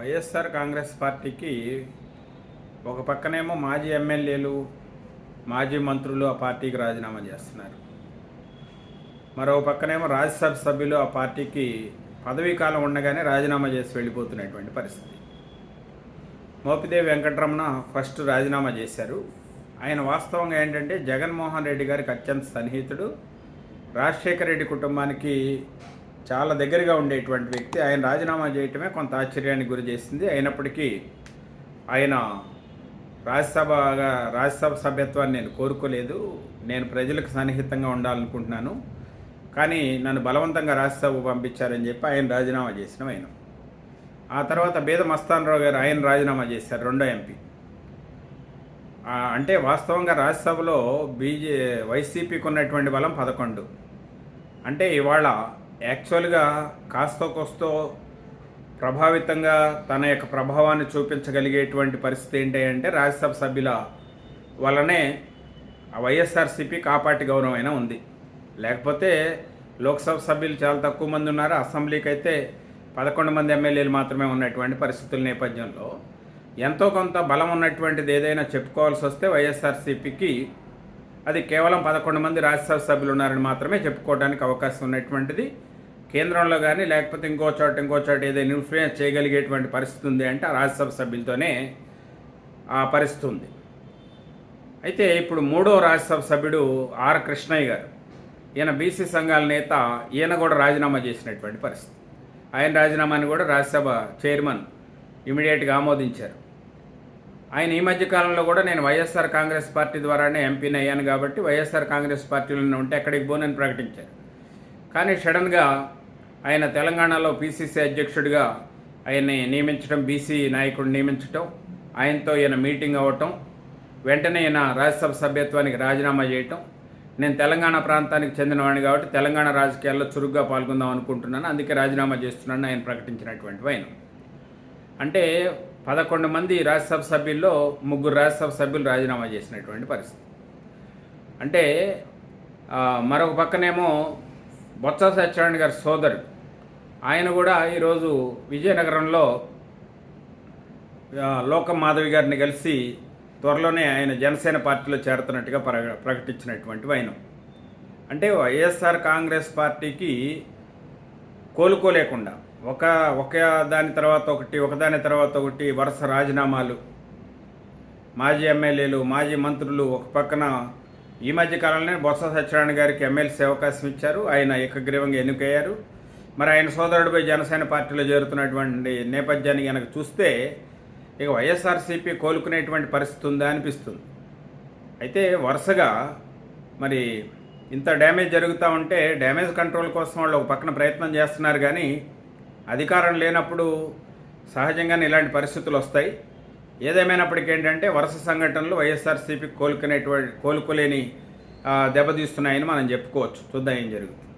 వైఎస్ఆర్ కాంగ్రెస్ పార్టీకి ఒక పక్కనేమో మాజీ ఎమ్మెల్యేలు మాజీ మంత్రులు ఆ పార్టీకి రాజీనామా చేస్తున్నారు. మరో పక్కనేమో రాజ్యసభ సభ్యులు ఆ పార్టీకి పదవీ కాలం ఉండగానే రాజీనామా చేసి వెళ్ళిపోతున్నటువంటి పరిస్థితి. మోపిదేవి వెంకటరమణ ఫస్ట్ రాజీనామా చేశారు. ఆయన వాస్తవంగా ఏంటంటే జగన్మోహన్ రెడ్డి గారికి అత్యంత సన్నిహితుడు. రాజశేఖర రెడ్డి కుటుంబానికి చాలా దగ్గరగా ఉండేటువంటి వ్యక్తి. ఆయన రాజీనామా చేయటమే కొంత ఆశ్చర్యానికి గురి చేసింది. అయినప్పటికీ ఆయన రాజ్యసభగా రాజ్యసభ సభ్యత్వాన్ని నేను కోరుకోలేదు. నేను ప్రజలకు సన్నిహితంగా ఉండాలనుకుంటున్నాను. కానీ నన్ను బలవంతంగా రాజ్యసభ పంపించారని చెప్పి ఆయన రాజీనామా చేసిన ఆయన. ఆ తర్వాత బేద మస్తానరావు గారు ఆయన రాజీనామా చేశారు రెండో ఎంపీ. అంటే వాస్తవంగా రాజ్యసభలో బీజే వైసీపీకి ఉన్నటువంటి బలం పదకొండు. అంటే ఇవాళ యాక్చువల్గా కాస్తో కోస్తో ప్రభావితంగా తన యొక్క ప్రభావాన్ని చూపించగలిగేటువంటి పరిస్థితి ఏంటి అంటే రాజ్యసభ సభ్యుల వలనే ఆ కాపాటి ఆ ఉంది. లేకపోతే లోక్సభ సభ్యులు చాలా తక్కువ మంది ఉన్నారు. అసెంబ్లీకి అయితే పదకొండు మంది ఎమ్మెల్యేలు మాత్రమే ఉన్నటువంటి పరిస్థితుల నేపథ్యంలో ఎంతో కొంత బలం ఉన్నటువంటిది ఏదైనా చెప్పుకోవాల్సి వస్తే వైఎస్ఆర్సీపీకి అది కేవలం పదకొండు మంది రాజ్యసభ సభ్యులు ఉన్నారని మాత్రమే చెప్పుకోవడానికి అవకాశం ఉన్నటువంటిది. కేంద్రంలో కానీ లేకపోతే ఇంకో చోట ఇంకో చోట ఏదైనా ఇన్ఫ్లుయెన్స్ చేయగలిగేటువంటి పరిస్థితి ఉంది అంటే ఆ రాజ్యసభ సభ్యులతోనే ఆ పరిస్థితి ఉంది. అయితే ఇప్పుడు మూడో రాజ్యసభ సభ్యుడు ఆర్ కృష్ణయ్య గారు ఈయన బీసీ సంఘాల నేత ఈయన కూడా రాజీనామా చేసినటువంటి పరిస్థితి. ఆయన రాజీనామాని కూడా రాజ్యసభ చైర్మన్ ఇమీడియట్గా ఆమోదించారు. ఆయన ఈ మధ్య కాలంలో కూడా నేను వైఎస్ఆర్ కాంగ్రెస్ పార్టీ ద్వారానే ఎంపీని అయ్యాను కాబట్టి వైఎస్ఆర్ కాంగ్రెస్ పార్టీలో ఉంటే ఎక్కడికి పోనని ప్రకటించారు. కానీ సడన్గా ఆయన తెలంగాణలో పీసీసీ అధ్యక్షుడిగా ఆయన్ని నియమించడం బీసీ నాయకుడిని నియమించడం ఆయనతో ఈయన మీటింగ్ అవ్వటం వెంటనే ఈయన రాజ్యసభ సభ్యత్వానికి రాజీనామా చేయటం. నేను తెలంగాణ ప్రాంతానికి చెందినవాడిని కాబట్టి తెలంగాణ రాజకీయాల్లో చురుగ్గా పాల్గొందాం అనుకుంటున్నాను. అందుకే రాజీనామా చేస్తున్నాను ఆయన ప్రకటించినటువంటి ఆయన. అంటే పదకొండు మంది రాజ్యసభ సభ్యుల్లో ముగ్గురు రాజ్యసభ సభ్యులు రాజీనామా చేసినటువంటి పరిస్థితి. అంటే మరొక పక్కనేమో బొత్స సత్యనారాయణ గారి సోదరుడు. ఆయన కూడా ఈరోజు విజయనగరంలో లోకం మాధవి గారిని కలిసి త్వరలోనే ఆయన జనసేన పార్టీలో చేరుతున్నట్టుగా ప్ర ప్రకటించినటువంటి వైనం అంటే వైఎస్ఆర్ కాంగ్రెస్ పార్టీకి కోలుకోలేకుండా ఒక ఒక దాని తర్వాత ఒకటి ఒకదాని తర్వాత ఒకటి వరుస రాజీనామాలు మాజీ ఎమ్మెల్యేలు మాజీ మంత్రులు ఒక పక్కన ఈ మధ్య కాలంలోనే బొత్స సత్యనారాయణ గారికి ఎమ్మెల్సీ అవకాశం ఇచ్చారు. ఆయన ఏకగ్రీవంగా ఎన్నికయ్యారు. మరి ఆయన సోదరుడిపై జనసేన పార్టీలో చేరుతున్నటువంటి నేపథ్యాన్ని కనుక చూస్తే ఇక వైఎస్ఆర్సీపీ కోలుకునేటువంటి పరిస్థితి ఉందా అనిపిస్తుంది. అయితే వరుసగా మరి ఇంత డ్యామేజ్ జరుగుతూ ఉంటే డ్యామేజ్ కంట్రోల్ కోసం వాళ్ళు ఒక పక్కన ప్రయత్నం చేస్తున్నారు కానీ అధికారం లేనప్పుడు సహజంగానే ఇలాంటి పరిస్థితులు వస్తాయి. ఏదేమైనప్పటికీ ఏంటంటే వరుస సంఘటనలు వైఎస్ఆర్సీపీ కోలుకునేటువంటి కోలుకోలేని దెబ్బతీస్తున్నాయని మనం చెప్పుకోవచ్చు. చూద్దాం ఏం జరుగుతుంది.